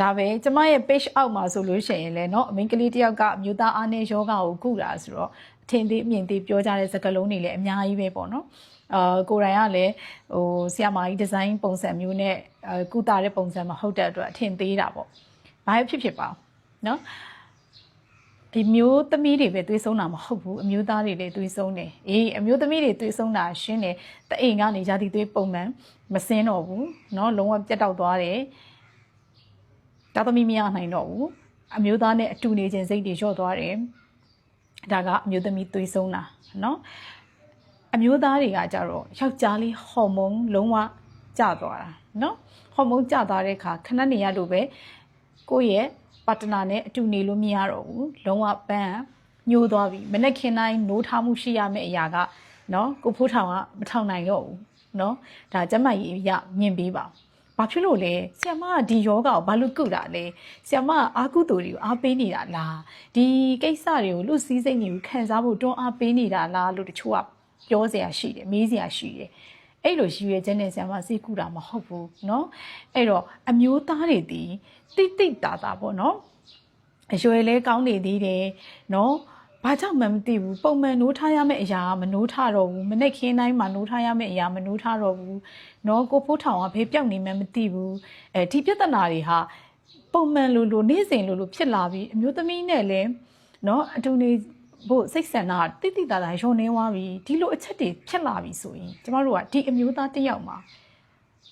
ဒါပဲကျမရဲ့ page အောက်မှာဆိုလို့ရှိရင်လည်းเนาะအမင်းကလေးတယောက်ကအမျိုးသားအားနေယောဂကိုကုတာဆိုတော့အထင်သေးအမြင်သေးပြောကြတဲ့စကားလုံးတွေလည်းအများကြီးပဲပေါ့နော်အာကိုယ်တိုင်ကလည်းဟိုဆီယမာကြီးဒီဇိုင်းပုံစံမျိုးနဲ့အဲကုတာတဲ့ပုံစံမဟုတ်တဲ့အတွက်အထင်သေးတာပေါ့ဘာဖြစ်ဖြစ်ပါเนาะဒီမျိုးသမီးတွေပဲသွေးဆုံးတာမဟုတ်ဘူးအမျိုးသားတွေလည်းသွေးဆုံးတယ်အေးအမျိုးသမီးတွေသွေးဆုံးတာရှင်းတယ်တအိမ်ကနေရာသီသွေးပုံမှန်မစင်းတော့ဘူးเนาะလုံးဝပြတ်တောက်သွားတယ် တာသမီမရနိုင်တော့ဘူးအမျိုးသားနဲ့အတူနေခြင်းစိတ်တွေလျော့သွားတယ်ဒါကအမျိုးသမီးသွေးဆုံးတာเนาะအမျိုးသားတွေကကြတော့ယောက်ျားလေးဟော်မုန်းလုံးဝကျသွားတာเนาะဟော်မုန်းကျသွားတဲ့အခါခဏနေရလို့ပဲကိုယ့်ရဲ့ပါတနာနဲ့အတူနေလို့မရတော့ဘူးလုံးဝပန်းညှိုးသွားပြီမနေ့ခင်တိုင်းနိုးထားမှုရှိရမယ့်အရာကเนาะကိုဖိုးထောင်ကမထောင်နိုင်တော့ဘူးเนาะဒါကျမကြီးရမြင်ပေးပါ ဘာဖြစ်လို့လဲဆီယမကဒီယောဂကိုဘာလို့ကုတာလဲဆီယမကအာကုတူတွေကိုအားပေးနေတာလားဒီကိစ္စတွေကိုလူစည်းစိမ်တွေကိုခံစားဖို့တွန်းအားပေးနေတာလားလို့တချို့ကပြောစရာရှိတယ်မေးစရာရှိတယ်အဲ့လိုရှိရခြင်းနဲ့ဆီယမစိတ်ကုတာမဟုတ်ဘူးเนาะအဲ့တော့အမျိုးသားတွေဒီတိတိတာတာပေါ့เนาะအရွယ်လဲကောင်းနေသေးတယ်เนาะ ဘာကြောင့်မှမသိဘူးပုံမှန်နိုးထားရမယ့်အရာကမနိုးထတော့ဘူးမနေ့ခင်းတိုင်းမှာနိုးထားရမယ့်အရာမနိုးထတော့ဘူးเนาะကိုဖိုးထောင်ကဘေးပြောက်နေမှမသိဘူးအဲဒီပြဿနာတွေဟာပုံမှန်လိုလိုနေ့စဉ်လိုလိုဖြစ်လာပြီးအမျိုးသမီးနဲ့လည်းเนาะအတူနေဖို့စိတ်ဆန္ဒတိတိတာတာရုံနေသွားပြီဒီလိုအချက်တွေဖြစ်လာပြီဆိုရင်ကျမတို့ကဒီအမျိုးသားတစ်ယောက်မှာ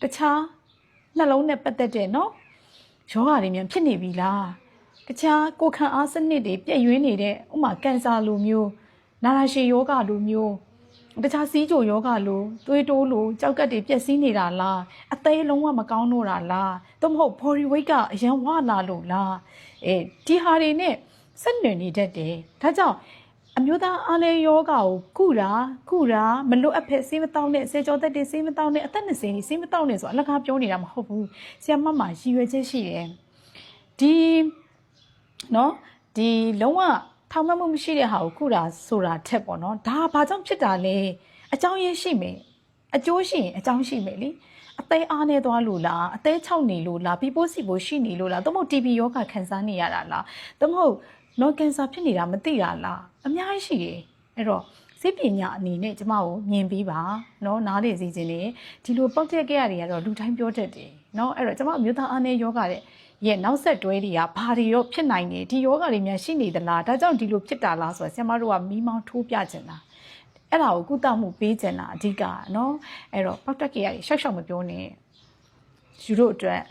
တခြားနှလုံးနဲ့ပတ်သက်တဲ့เนาะယောဂတွေမြန်ဖြစ်နေပြီလား တခြားကိုယ်ခံအားစနစ်တွေပြည့်ရွေးနေတဲ့ဥမာကင်ဆာလိုမျိုးနာရာရှည်ယောဂလိုမျိုးတခြားစီးကြိုယောဂလိုသွေးတိုးလိုကြောက်ကက်တွေပြည့်စည်နေတာလားအသေးလုံးဝမကောင်းတော့တာလားသို့မဟုတ် body weight ကအရန်ဝလာလို့လားအဲဒီဟာတွေနဲ့ဆက်နွယ်နေတတ်တယ်ဒါကြောင့်အမျိုးသားအားလဲယောဂကိုကုတာကုတာမလွတ်အပ်ဖက်စေးမတောင်းနဲ့စေကြောသက်တွေစေးမတောင်းနဲ့အသက်20နေစေးမတောင်းနဲ့ဆိုအလကားပြောနေတာမဟုတ်ဘူးဆရာမမရည်ရွယ်ချက်ရှိတယ်ဒီ နော်ဒီလုံးဝထောင်မှတ်မှုမရှိတဲ့ဟာကိုကုတာဆိုတာထက်ပေါ့နော်ဒါဘာကြောင့်ဖြစ်တာလဲအကြောင်းရင်းရှိမယ်အကျိုးရှိရင်အကြောင်းရှိမယ်လीအသေးအားနေသွားလို့လားအသေး၆နေလို့လားပြီးပိုးစီပိုးရှိနေလို့လားသို့မဟုတ် TB ယောဂခံစားနေရတာလားသို့မဟုတ်နော်ကင်ဆာဖြစ်နေတာမသိတာလားအများကြီးရှိတယ်အဲ့တော့စိတ်ပညာအနေနဲ့ကျမကိုမြင်ပြီးပါเนาะနားလေစီခြင်းနေဒီလိုပောက်တက်ကြရတွေကတော့လူတိုင်းပြောတတ်တယ်เนาะအဲ့တော့ကျမအမျိုးသားအားနေယောဂတဲ့ ရဲ့နောက်ဆက်တွဲတွေကဘာတွေရောဖြစ်နိုင်နေဒီယောဂတွေများရှိနေသလားဒါကြောင့်ဒီလိုဖြစ်တာလားဆိုတော့ဆရာမတို့ကမီးမောင်းထိုးပြခြင်းလားအဲ့ဒါကိုကုသမှုပေးခြင်းလားအဓိကနော်အဲ့တော့ပောက်တက်ကြီးကရှောက်ရှောက်မပြောနဲ့ယူတို့အတွက်